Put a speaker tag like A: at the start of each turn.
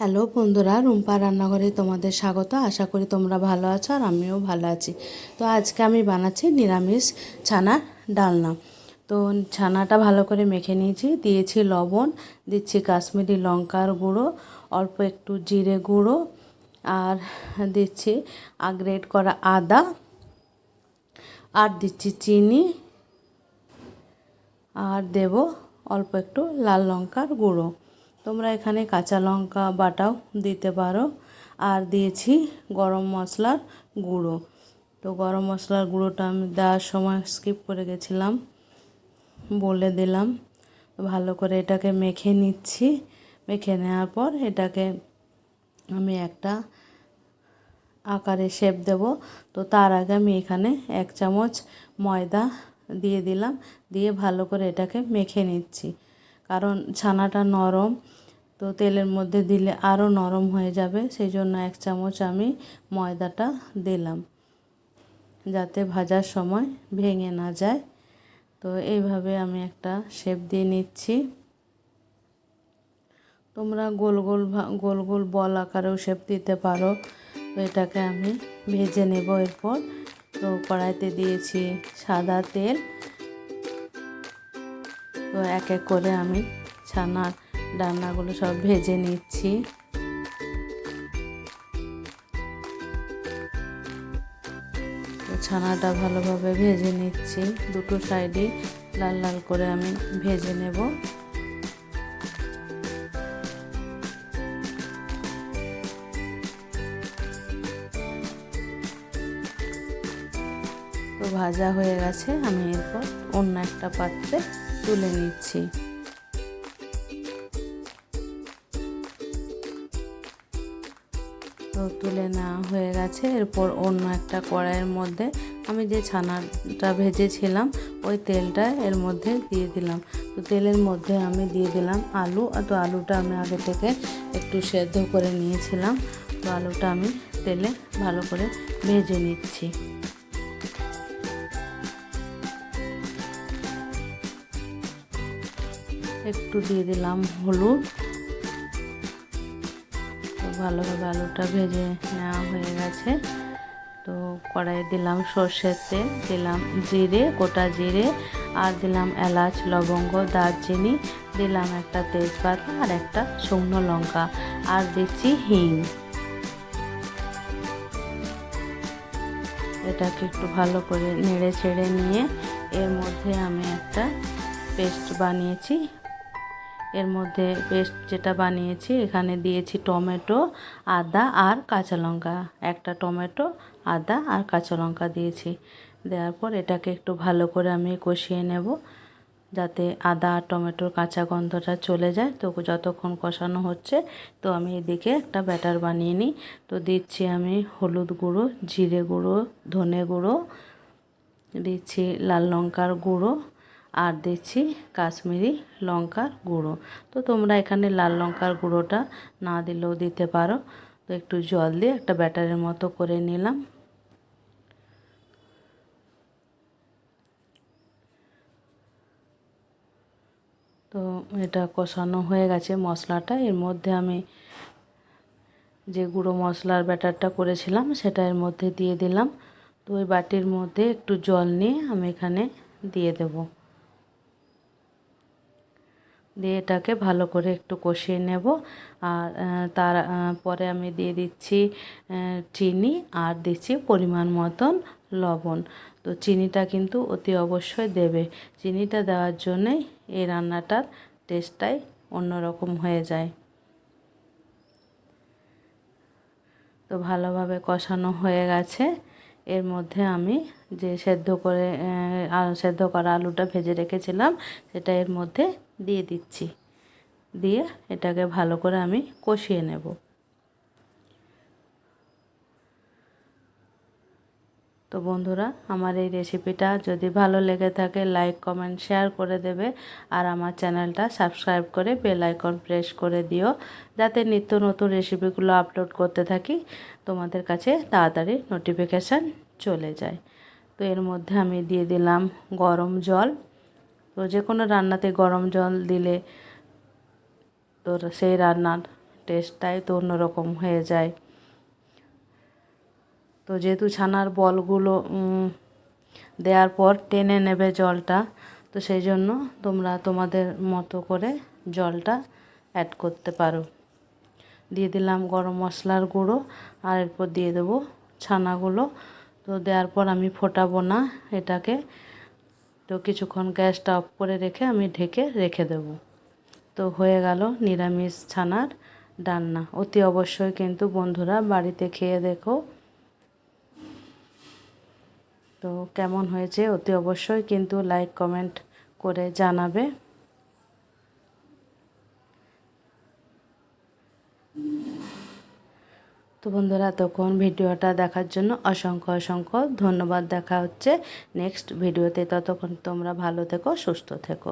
A: Hello বন্ধুরা, রুম্পা রান্নাঘরে তোমাদের স্বাগত। আশা করি তোমরা ভালো আছো আর আমিও ভালো আছি। তো আজকে আমি বানাচ্ছি নিরামিষ ছানা ডালনা। তো ছানাটা ভালো করে মেখে নিয়েছি। দিয়েছি লবণ, দিচ্ছি কাশ্মীরি লঙ্কার গুঁড়ো, অল্প একটু জিরে গুঁড়ো, আর দিচ্ছি গ্রেট করা আদা, আর দিচ্ছি চিনি, আর দেব অল্প একটু লাল লঙ্কার গুঁড়ো। তোমরা এখানে কাঁচা লঙ্কা বাটাও দিতে পারো। আর দিয়েছি গরম মশলার গুঁড়ো। তো গরম মশলার গুঁড়োটা আমি দেওয়ার সময় স্কিপ করে গেছিলাম, বলে দিলাম। ভালো করে এটাকে মেখে নিচ্ছি। মেখে নেওয়ার পর এটাকে আমি একটা আকারে শেপ দেব। তো তার আগে আমি এখানে এক চামচ ময়দা দিয়ে দিলাম। দিয়ে ভালো করে এটাকে মেখে নিচ্ছি। কারণ ছানাটা নরম, তো তেলের মধ্যে দিলে আরও নরম হয়ে যাবে। সেই জন্য এক চামচ আমি ময়দাটা দিলাম, যাতে ভাজার সময় ভেঙে না যায়। তো এইভাবে আমি একটা শেপ দিয়ে নিচ্ছি। তোমরা গোল গোল গোল গোল বল আকারেও শেপ দিতে পারো। তো এটাকে আমি ভেজে নেব এরপর। তো কড়াইতে দিয়েছি সাদা তেল। তো এক এক করে আমি ছানার ডান্নাগুলো সব ভেজে নিচ্ছি। ছানাটা ভালোভাবে ভেজে নিচ্ছি। দুটো সাইডই লাল লাল করে আমি ভেজে নেব। তো ভাজা হয়ে গেছে। আমি এরপর অন্য একটা পাত্রে তুলে নিচ্ছি। তো তুলে নেওয়া হয়ে গেছে। এরপর অন্য একটা কড়াইয়ের মধ্যে আমি যে ছানাটা ভেজেছিলাম, ওই তেলটা এর মধ্যে দিয়ে দিলাম। তো তেলের মধ্যে আমি দিয়ে দিলাম আলু। তো আলুটা আমি আগে থেকে একটু সেদ্ধ করে নিয়েছিলাম। তো আলুটা আমি তেলে ভালো করে ভেজে নিচ্ছি। একটু দিয়ে দিলাম হলুদ। তো ভালোভাবে আলুটা ভেজে নেওয়া হয়ে গেছে। তো কড়াইয়ে দিলাম সর্ষের তেল, দিলাম জিরে, গোটা জিরে, আর দিলাম এলাচ, লবঙ্গ, দারচিনি, দিলাম একটা তেজপাতা আর একটা শুকনো লঙ্কা, আর দিচ্ছি হিং। এটাকে একটু ভালো করে নেড়ে ছেড়ে নিয়ে এর মধ্যে আমি একটা পেস্ট বানিয়েছি। এর মধ্যে পেস্ট যেটা বানিয়েছি, এখানে দিয়েছি টমেটো, আদা আর কাঁচা লঙ্কা। একটা টমেটো, আদা আর কাঁচা লঙ্কা দিয়েছি। দেওয়ার পর এটাকে একটু ভালো করে আমি কষিয়ে নেব, যাতে আদা আর টমেটোর কাঁচা গন্ধটা চলে যায়। তো যতক্ষণ কষানো হচ্ছে, তো আমি এদিকে একটা ব্যাটার বানিয়ে নিই। তো দিচ্ছি আমি হলুদ গুঁড়ো, জিরে গুঁড়ো, ধনে গুঁড়ো, দিচ্ছি লাল লঙ্কার গুঁড়ো আর দিচ্ছি কাশ্মীরি লঙ্কার গুঁড়ো। তো তোমরা এখানে লাল লঙ্কার গুঁড়োটা না দিলেও দিতে পারো। তো একটু জল দিয়ে একটা ব্যাটারের মতো করে নিলাম। তো এটা কষানো হয়ে গেছে মশলাটা। এর মধ্যে আমি যে গুঁড়ো মশলার ব্যাটারটা করেছিলাম সেটা এর মধ্যে দিয়ে দিলাম। তো ওই বাটির মধ্যে একটু জল নিয়ে আমি এখানে দিয়ে দেবো। দিয়ে এটাকে ভালো করে একটু কষিয়ে নেব। আর তার পরে আমি দিয়ে দিচ্ছি চিনি আর দিচ্ছি পরিমাণ মতন লবণ। তো চিনিটা কিন্তু অতি অবশ্যই দেবে। চিনিটা দেওয়ার জন্যেই এই রান্নাটার টেস্টটাই অন্যরকম হয়ে যায়। তো ভালোভাবে কষানো হয়ে গেছে। এর মধ্যে আমি যে সেদ্ধ করে সেদ্ধ করা আলুটা ভেজে রেখেছিলাম, সেটা এর মধ্যে দিয়ে দিচ্ছি। দিয়ে এটাকে ভালো করে আমি কষিয়ে নেব। তো বন্ধুরা, আমার এই রেসিপিটা যদি ভালো লেগে থাকে, লাইক, কমেন্ট, শেয়ার করে দেবে আর আমার চ্যানেলটা সাবস্ক্রাইব করে বেল আইকন প্রেস করে দিও যাতে নিত্য নতুন রেসিপিগুলো আপলোড করতে থাকি, তোমাদের কাছে তাড়াতাড়ি নোটিফিকেশান চলে যায়। তো এর মধ্যে আমি দিয়ে দিলাম গরম জল। তো যে কোনো রান্নাতে গরম জল দিলে তো সেই রান্নার টেস্টটাই তো অন্যরকম হয়ে যায়। তো যেহেতু ছানার বলগুলো দেওয়ার পর টেনে নেবে জলটা, তো সেই জন্য তোমরা তোমাদের মতো করে জলটা অ্যাড করতে পারো। দিয়ে দিলাম গরম মশলার গুঁড়ো, আর এরপর দিয়ে দেবো ছানাগুলো। তো দেওয়ার পর আমি ফোটাবো না এটাকে। তো কিছুক্ষণ গ্যাসটা অফ করে রেখে আমি ঢেকে রেখে দেব। তো হয়ে গেল নিরামিষ ছানার ডান্না অতি অবশ্যই কিন্তু বন্ধুরা বাড়িতে খেয়ে দেখো। তো কেমন হয়েছে? অতি অবশ্যই কিন্তু লাইক কমেন্ট করে জানাবে। তো বন্ধুরা, তখন ভিডিওটা দেখার জন্য অসংখ্য অসংখ্য ধন্যবাদ। দেখা হচ্ছে নেক্সট ভিডিওতে। ততক্ষণ তোমরা ভালো থেকো, সুস্থ থেকো।